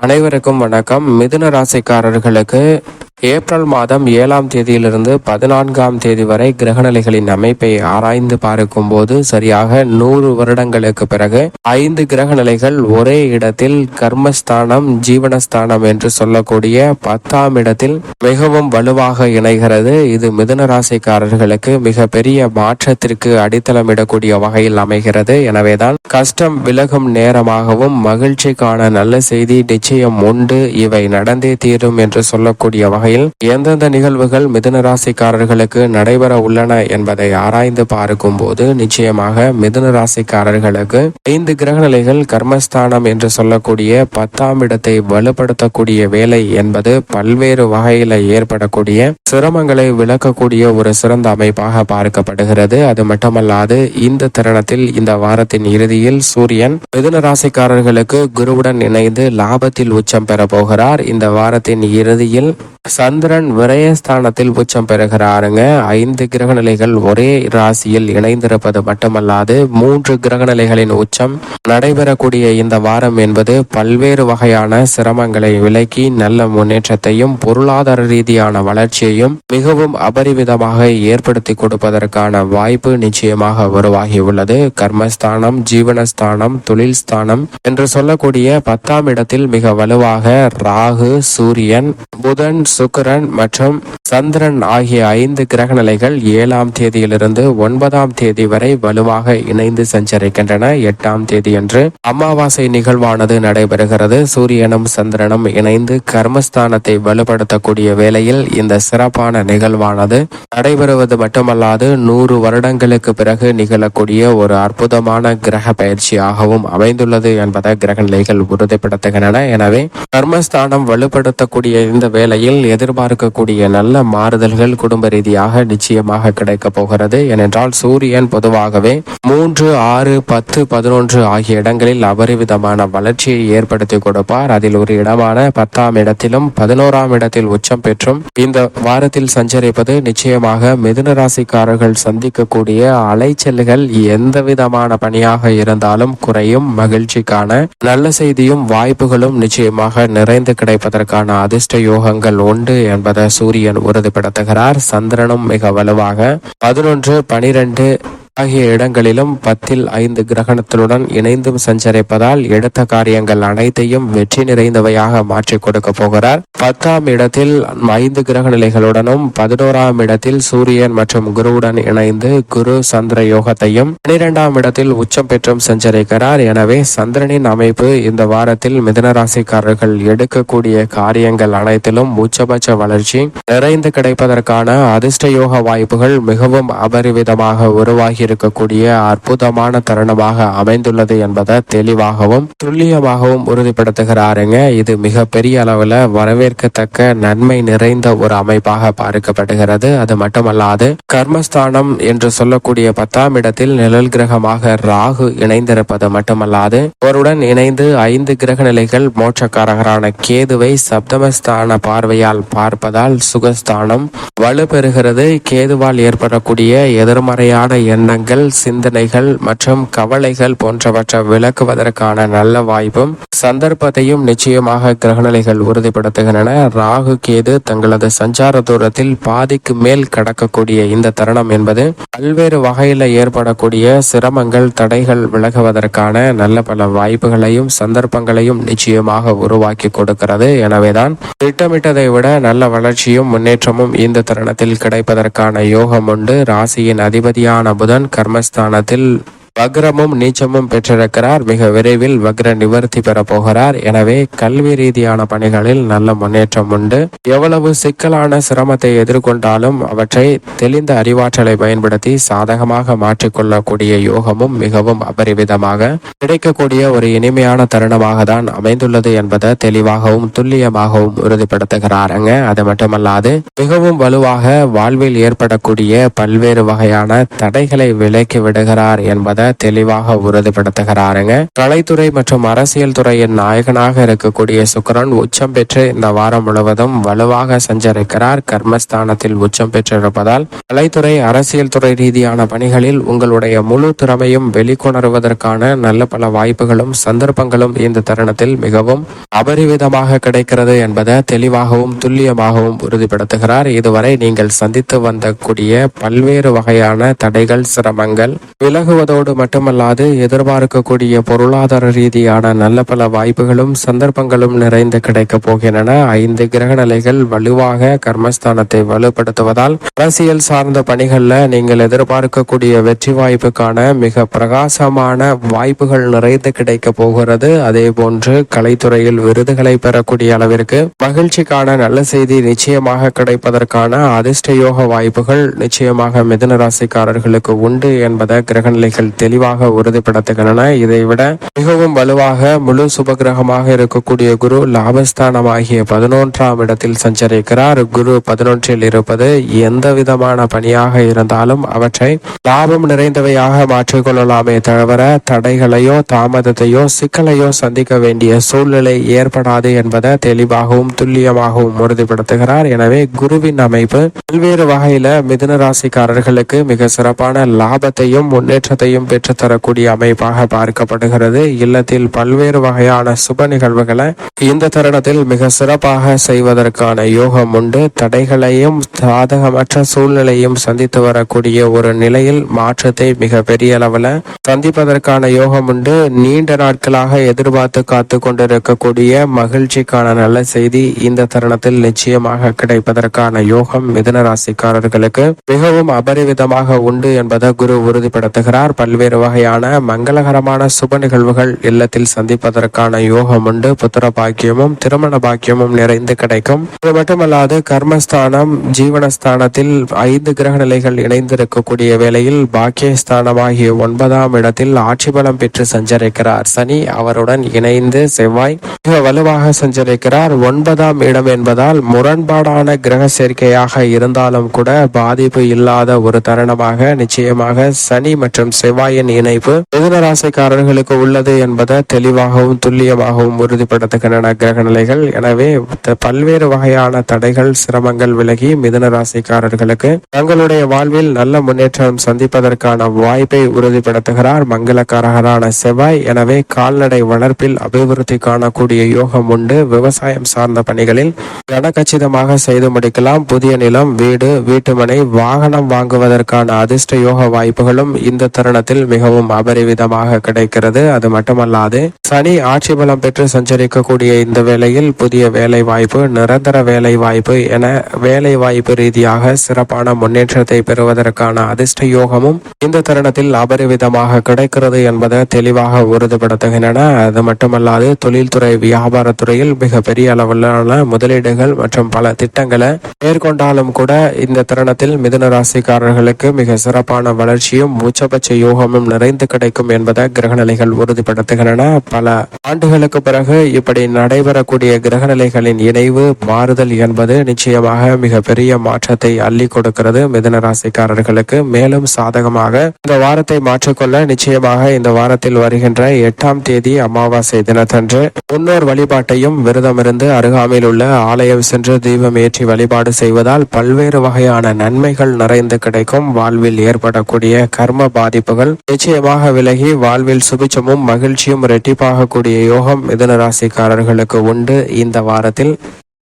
அனைவருக்கும் வணக்கம். மிதுன ராசிக்காரர்களுக்கு ஏப்ரல் மாதம் ஏழாம் தேதியிலிருந்து பதினான்காம் தேதி வரை கிரகநிலைகளின் அமைப்பை ஆராய்ந்து பார்க்கும்போது சரியாக நூறு வருடங்களுக்கு பிறகு ஐந்து கிரகநிலைகள் ஒரே இடத்தில் கர்மஸ்தானம் ஜீவனஸ்தானம் என்று சொல்லக்கூடிய பத்தாம் இடத்தில் மிகவும் வலுவாக இணைகிறது. இது மிதுன ராசிக்காரர்களுக்கு மிக பெரிய மாற்றத்திற்கு அடித்தளமிடக்கூடிய வகையில் அமைகிறது. எனவேதான் கஷ்டம் விலகும் நேரமாகவும் மகிழ்ச்சிக்கான நல்ல செய்தி நிச்சயம் உண்டு. இவை நடந்தே தீரும் என்று சொல்லக்கூடிய வகையில் எந்தெந்த நிகழ்வுகள் மிதுன ராசிக்காரர்களுக்கு நடைபெற உள்ளன என்பதை ஆராய்ந்து பார்க்கும் போது நிச்சயமாக மிதுன ராசிக்காரர்களுக்கு ஐந்து கிரகநிலைகள் கர்மஸ்தானம் என்று சொல்லக்கூடிய பத்தாம் இடத்தை வலுப்படுத்தக்கூடிய வேலை என்பது பல்வேறு வகையில ஏற்படக்கூடிய சிரமங்களை விளக்கக்கூடிய ஒரு சிறந்த அமைப்பாக பார்க்கப்படுகிறது. அது மட்டுமல்லாது இந்த தருணத்தில் இந்த வாரத்தின் இறுதியில் சூரியன் மிதுன ராசிக்காரர்களுக்கு குருவுடன் இணைந்து லாபத்தில் உச்சம் பெற போகிறார். இந்த வாரத்தின் இறுதியில் சந்திரன் விரயஸ்தானத்தில் உச்சம் பெறுகிறாருங்க. ஐந்து கிரகநிலைகள் ஒரே ராசியில் இணைந்திருப்பது மட்டுமல்லாது மூன்று கிரகநிலைகளின் உச்சம் நடைபெறக்கூடிய இந்த வாரம் என்பது பல்வேறு வகையான சிரமங்களை விலக்கி நல்ல முன்னேற்றத்தையும் பொருளாதார ரீதியான வளர்ச்சியையும் மிகவும் அபரிவிதமாக ஏற்படுத்தி கொடுப்பதற்கான வாய்ப்பு நிச்சயமாக உருவாகியுள்ளது கர்மஸ்தானம் ஜீவனஸ்தானம் தொழில் ஸ்தானம் என்று சொல்லக்கூடிய பத்தாம் இடத்தில் மிக வலுவாக ராகு சூரியன் புதன் சுக்கரன் மற்றும் சந்திரன் ஆகிய ஐந்து கிரக நிலைகள் ஏழாம் தேதியிலிருந்து ஒன்பதாம் தேதி வரை வலுவாக இணைந்து சஞ்சரிக்கின்றன. எட்டாம் தேதியன்று அமாவாசை நிகழ்வானது நடைபெறுகிறது. சூரியனும் சந்திரனும் இணைந்து கர்மஸ்தானத்தை வலுப்படுத்தக்கூடிய வேளையில் இந்த சிறப்பான நிகழ்வானது நடைபெறுவது மட்டுமல்லாது நூறு வருடங்களுக்கு பிறகு நிகழக்கூடிய ஒரு அற்புதமான கிரக பயிற்சியாகவும் அமைந்துள்ளது என்பதை கிரகநிலைகள் உறுதிப்படுத்துகின்றன. எனவே கர்மஸ்தானம் வலுப்படுத்தக்கூடிய இந்த வேளையில் எதிர்பார்க்கக்கூடிய நல்ல மாறுதல்கள் குடும்ப ரீதியாக நிச்சயமாக கிடைக்க போகிறது. ஏனென்றால் சூரியன் பொதுவாகவே மூன்று ஆறு பத்து பதினொன்று ஆகிய இடங்களில் அபரிவிதமான வளர்ச்சியை ஏற்படுத்தி கொடுப்பார். அதில் ஒரு இடமான பத்தாம் இடத்திலும் பதினோராம் இடத்தில் உச்சம் பெற்றும் இந்த வாரத்தில் சஞ்சரிப்பது நிச்சயமாக மிதுன ராசிக்காரர்கள் சந்திக்கக்கூடிய அலைச்சல்கள் எந்த விதமான பணியாக இருந்தாலும் குறையும். மகிழ்ச்சிக்கான நல்ல செய்தியும் வாய்ப்புகளும் நிச்சயமாக நிறைந்து கிடைப்பதற்கான அதிர்ஷ்ட யோகங்கள் உண்டு என்பதை சூரியன் உறுதிப்படுத்துகிறார். சந்திரனும் மிக வலுவாக. பதினொன்று பனிரெண்டு ஆகிய இடங்களிலும் பத்தில் ஐந்து கிரகணத்துடன் இணைந்தும் சஞ்சரிப்பதால் எடுத்த காரியங்கள் அனைத்தையும் வெற்றி நிறைந்தவையாக மாற்றி கொடுக்க போகிறார். பத்தாம் இடத்தில் ஐந்து கிரக நிலைகளுடனும் பதினோராம் இடத்தில் சூரியன் மற்றும் குருவுடன் இணைந்து குரு சந்திர யோகத்தையும் பனிரெண்டாம் இடத்தில் உச்சம் பெற்றும் சஞ்சரிக்கிறார். எனவே சந்திரனின் அமைப்பு இந்த வாரத்தில் மிதன ராசிக்காரர்கள் எடுக்கக்கூடிய காரியங்கள் அனைத்திலும் உச்சபட்ச வளர்ச்சி நிறைந்து கிடைப்பதற்கான அதிர்ஷ்ட யோக வாய்ப்புகள் மிகவும் அபரிவிதமாக உருவாகி இருக்கக்கூடிய அற்புதமான தருணமாக அமைந்துள்ளது என்பதை தெளிவாகவும் துல்லியமாகவும் உறுதிப்படுத்துகிறாருங்க. இது மிக பெரிய அளவில் வரவேற்கத்தக்க நன்மை நிறைந்த ஒரு அமைப்பாக பார்க்கப்படுகிறது. அது மட்டுமல்லாது கர்மஸ்தானம் என்று சொல்லக்கூடிய பத்தாம் இடத்தில் நிழல் கிரகமாக ராகு இணைந்திருப்பது மட்டுமல்லாது அவருடன் இணைந்து ஐந்து கிரக நிலைகள் மோட்சக்காரகரான கேதுவை சப்தமஸ்தான பார்வையால் பார்ப்பதால் சுகஸ்தானம் வலுப்பெறுகிறது. கேதுவால் ஏற்படக்கூடிய எதிர்மறையான எண்ணங்கள் சிந்தனைகள் மற்றும் கவலைகள் போன்றவற்றை விளக்குவதற்கான நல்ல வாய்ப்பும் சந்தர்ப்பத்தையும் நிச்சயமாக கிரகநிலைகள் உறுதிப்படுத்துகின்றன. ராகு கேது தங்களது சஞ்சார தூரத்தில் பாதிக்கு மேல் கடக்கக்கூடிய இந்த தருணம் என்பது பல்வேறு வகையில் ஏற்படக்கூடிய சிரமங்கள் தடைகள் விலகுவதற்கான நல்ல பல வாய்ப்புகளையும் சந்தர்ப்பங்களையும் நிச்சயமாக உருவாக்கி கொடுக்கிறது. எனவேதான் திட்டமிட்டதை விட நல்ல வளர்ச்சியும் முன்னேற்றமும் இந்த தருணத்தில் கிடைப்பதற்கான யோகம் உண்டு. ராசியின் அதிபதியான புதன் கர்மஸ்தானத்தில் வக்ரமும் நீச்சமும் பெற்றிருக்கிறார். மிக விரைவில் வக்ர நிவர்த்தி பெற போகிறார். எனவே கல்வி ரீதியான பணிகளில் நல்ல முன்னேற்றம் உண்டு. எவ்வளவு சிக்கலான சிரமத்தை எதிர்கொண்டாலும் அவற்றை தெளிந்த அறிவாற்றலை பயன்படுத்தி சாதகமாக மாற்றிக்கொள்ளக்கூடிய யோகமும் மிகவும் அபரிவிதமாக கிடைக்கக்கூடிய ஒரு இனிமையான தருணமாக தான் அமைந்துள்ளது என்பதை தெளிவாகவும் துல்லியமாகவும் உறுதிப்படுத்துகிறாருங்க அது மட்டுமல்லாது மிகவும் வலுவாக வாழ்வில் ஏற்படக்கூடிய பல்வேறு வகையான தடைகளை விலக்கி விடுகிறார் என்பதை என்பதை தெளிவாக உறுதிப்படுத்துகிறாருங்க. கலைத்துறை மற்றும் அரசியல் துறையின் நாயகனாக இருக்கக்கூடிய சுக்கரன் உச்சம் பெற்று இந்த வாரம் முழுவதும் வலுவாக சஞ்சரிக்கிறார். கர்மஸ்தானத்தில் உச்சம் பெற்றிருப்பதால் கலைத்துறை அரசியல் துறை ரீதியான பணிகளில் உங்களுடைய முழு திறமையும் வெளிக்கொணர்வதற்கான நல்ல பல வாய்ப்புகளும் சந்தர்ப்பங்களும் இந்த தருணத்தில் மிகவும் அபரிவிதமாக கிடைக்கிறது என்பதை தெளிவாகவும் துல்லியமாகவும் உறுதிப்படுத்துகிறார். இதுவரை நீங்கள் சந்தித்து வந்தக்கூடிய பல்வேறு வகையான தடைகள் சிரமங்கள் விலகுவதோடு மட்டுமல்லாது எதிர்பார்க்கக்கூடிய பொருளாதார ரீதியான நல்ல பல வாய்ப்புகளும் சந்தர்ப்பங்களும் நிறைந்து கிடைக்கப் போகின்றன. ஐந்து கிரக நிலைகள் வலுவாக கர்மஸ்தானத்தை வலுப்படுத்துவதால் அரசியல் சார்ந்த பணிகளில் நீங்கள் எதிர்பார்க்கக்கூடிய வெற்றி வாய்ப்புக்கான மிக பிரகாசமான வாய்ப்புகள் நிறைந்து கிடைக்க போகிறது. அதே போன்று கலைத்துறையில் விருதுகளை பெறக்கூடிய அளவிற்கு மகிழ்ச்சிக்கான நல்ல செய்தி நிச்சயமாக கிடைப்பதற்கான அதிர்ஷ்ட யோக வாய்ப்புகள் நிச்சயமாக மிதன ராசிக்காரர்களுக்கு உண்டு என்பதை கிரகநிலைகள் தெளிவாக உறுதிப்படுத்துகின்றன. இதை விட மிகவும் வலுவாக முழு சுபகிரகமாக இருக்கக்கூடிய குரு லாபஸ்தானமாகிய பதினொன்றாம் இடத்தில் சஞ்சரிக்கிறார். குரு பதினொன்றில் இருப்பது எந்த விதமான பணியாக இருந்தாலும் அவற்றை லாபம் நிறைந்தவையாக மாற்றிக்கொள்ளலாமே தவிர தடைகளையோ தாமதத்தையோ சிக்கலையோ சந்திக்க வேண்டிய சூழ்நிலை ஏற்படாது என்பதை தெளிவாகவும் துல்லியமாகவும் உறுதிப்படுத்துகிறார். எனவே குருவின் அமைப்பு பல்வேறு வகையில மிதுன ராசிக்காரர்களுக்கு மிக சிறப்பான லாபத்தையும் முன்னேற்றத்தையும் பெற்றுத்தரக்கூடிய அமைப்பாக பார்க்கப்படுகிறது. இல்லத்தில் பல்வேறு வகையான சுப நிகழ்வுகளை இந்த தருணத்தில் மிக சிறப்பாக செய்வதற்கான யோகம் உண்டு. தடைகளையும் சாதகமற்ற சூழ்நிலையும் சந்தித்து வரக்கூடிய ஒரு நிலையில் மாற்றத்தை மிக பெரிய அளவில் சந்திப்பதற்கான யோகம் உண்டு. நீண்ட நாட்களாக எதிர்பார்த்து காத்து கொண்டிருக்கக்கூடிய மகிழ்ச்சிக்கான நல்ல செய்தி இந்த தருணத்தில் நிச்சயமாக கிடைப்பதற்கான யோகம் மிதன ராசிக்காரர்களுக்கு மிகவும் அபரிவிதமாக உண்டு என்பதை குரு உறுதிப்படுத்துகிறார். பல்வேறு வகையான மங்களகரமான சுப நிகழ்வுகள் இல்லத்தில் சந்திப்பதற்கான யோகம் உண்டு. புத்திர பாக்கியமும் திருமண பாக்கியமும் நிறைந்து கிடைக்கும். அது மட்டுமல்லாது கர்மஸ்தானம் ஜீவனஸ்தானத்தில் ஐந்து கிரக நிலைகள் இணைந்திருக்கக்கூடிய வேளையில் பாக்கியஸ்தானமாகிய ஒன்பதாம் இடத்தில் ஆட்சி பலம் பெற்று சஞ்சரிக்கிறார் சனி. அவருடன் இணைந்து செவ்வாய் மிக வலுவாக சஞ்சரிக்கிறார். ஒன்பதாம் இடம் என்பதால் முரண்பாடான கிரக சேர்க்கையாக இருந்தாலும் கூட பாதிப்பு இல்லாத ஒரு தருணமாக நிச்சயமாக சனி மற்றும் செவ்வாய் செவ்வாயின் இணைப்பு. மிதுன ராசிக்காரர்களுக்கு உள்ளது என்பதை தெளிவாகவும் துல்லியமாகவும் உறுதிப்படுத்துகின்றன கிரக நிலைகள். எனவே பல்வேறு வகையான தடைகள் சிரமங்கள் விலகி மிதுன ராசிக்காரர்களுக்கு தங்களுடைய வாழ்வில் நல்ல முன்னேற்றம் சந்திப்பதற்கான வாய்ப்பை உறுதிப்படுத்துகிறார் மங்களக்காரகரான செவ்வாய். எனவே கால்நடை வளர்ப்பில் அபிவிருத்தி காணக்கூடிய யோகம் உண்டு. விவசாயம் சார்ந்த பணிகளில் கனகச்சிதமாக செய்து முடிக்கலாம். புதிய நிலம் வீடு வீட்டுமனை வாகனம் வாங்குவதற்கான அதிர்ஷ்ட யோக வாய்ப்புகளும் இந்த தருணத்தில் மிகவும் அபரிவிதமாக கிடைக்கிறது. அது மட்டுமல்லாது சனி ஆட்சி பலம் பெற்று சஞ்சரிக்கக்கூடிய இந்த வேளையில் புதிய வேலை வாய்ப்பு நிரந்தர வேலை வாய்ப்பு என வேலை வாய்ப்பு ரீதியாக சிறப்பான முன்னேற்றத்தை பெறுவதற்கான அதிர்ஷ்ட யோகமும் இந்த தருணத்தில் அபரிவிதமாக கிடைக்கிறது என்பதை தெளிவாக உறுதிப்படுத்துகின்றன. அது மட்டுமல்லாது தொழில்துறை வியாபாரத்துறையில் மிக பெரிய அளவிலான முதலீடுகள் மற்றும் பல திட்டங்களை மேற்கொண்டாலும் கூட இந்த தருணத்தில் மிதுன ராசிக்காரர்களுக்கு மிக சிறப்பான வளர்ச்சியும் உச்சபட்ச யோகமும் நிறைந்து கிடைக்கும் என்பதை கிரகநிலைகள் உறுதிப்படுத்துகின்றன. பல ஆண்டுகளுக்கு பிறகு இப்படி நடைபெறக்கூடிய கிரகநிலைகளின் இணைவு மாறுதல் என்பது நிச்சயமாக மிகப்பெரிய மாற்றத்தை அள்ளி கொடுக்கிறது மிதனராசிக்காரர்களுக்கு மேலும் சாதகமாக இந்த வாரத்தை மாற்றிக்கொள்ள நிச்சயமாக இந்த வாரத்தில் வருகின்ற எட்டாம் தேதி அமாவாசை தினத்தன்று முன்னோர் வழிபாட்டையும் விரதமிருந்து அருகாமையில் உள்ள ஆலயம் சென்று தீபம் ஏற்றி வழிபாடு செய்வதால் பல்வேறு வகையான நன்மைகள் நிறைந்து கிடைக்கும். வாழ்வில் ஏற்படக்கூடிய கர்ம பாதிப்புகள் நிச்சயமாக விலகி வாழ்வில் சுபிச்சமும் மகிழ்ச்சியும் இரட்டிப்பாகக்கூடிய யோகம் மிதன ராசிக்காரர்களுக்கு உண்டு. இந்த வாரத்தில்